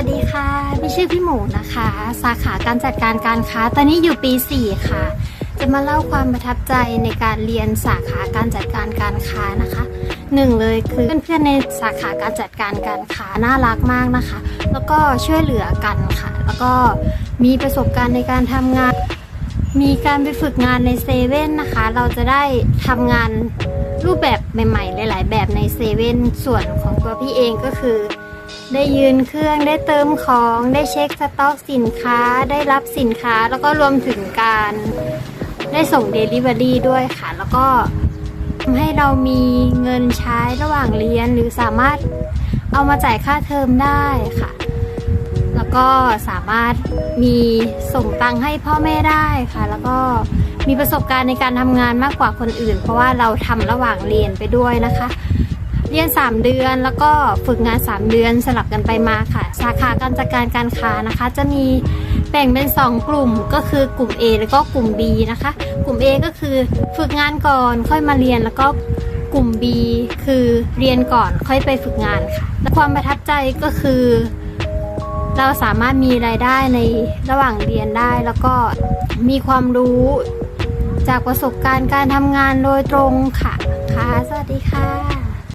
วัสดีค่ะ พี่ชื่อพี่หมูนะคะ สาขาการจัดการการค้า ตอนนี้อยู่ปี 4 ค่ะ จะมาเล่าความประทับใจในการเรียนสาขาการจัดการการค้านะคะหนึ่งเลยคือเพื่อนๆในสาขาการจัดการการค้าน่ารักมากนะคะ แล้วก็ช่วยเหลือกันค่ะ แล้วก็มีประสบการณ์ในการทำงาน มีการไปฝึกงานในเซเว่นนะคะ เราจะได้ทำงานรูปแบบใหม่ๆ หลาย ๆ แบบในเซเว่นส่วนของตัวพี่เองก็คือ ได้ยืนเครื่องได้เติมของได้เช็คสต็อกสินค้าได้รับสินค้าแล้วก็รวมถึงการได้ส่ง Delivery ด้วยค่ะ แล้วก็ทำให้เรามีเงินใช้ระหว่างเรียนหรือสามารถเอามาจ่ายค่าเทอมได้ค่ะ แล้วก็สามารถมีส่งตังค์ให้พ่อแม่ได้ค่ะ แล้วก็มีประสบการณ์ในการทำงานมากกว่าคนอื่น เพราะว่าเราทำระหว่างเรียนไปด้วยนะคะ เรียน 3 เดือน แล้วก็ฝึกงาน 3 เดือนสลับกันไปมาค่ะ สาขาการจัดการการค้านะคะ จะมีแบ่งเป็น 2 กลุ่มก็คือกลุ่ม A แล้วก็กลุ่ม B นะคะ กลุ่ม A ก็คือฝึกงานก่อนค่อยมาเรียนแล้วก็กลุ่ม B คือเรียนก่อนค่อยไปฝึกงานค่ะ และความประทับใจก็คือ เราสามารถมีรายได้ในระหว่างเรียนได้ แล้วก็มีความรู้จากประสบการณ์การทำงานโดยตรงค่ะ ค่ะ สวัสดีค่ะ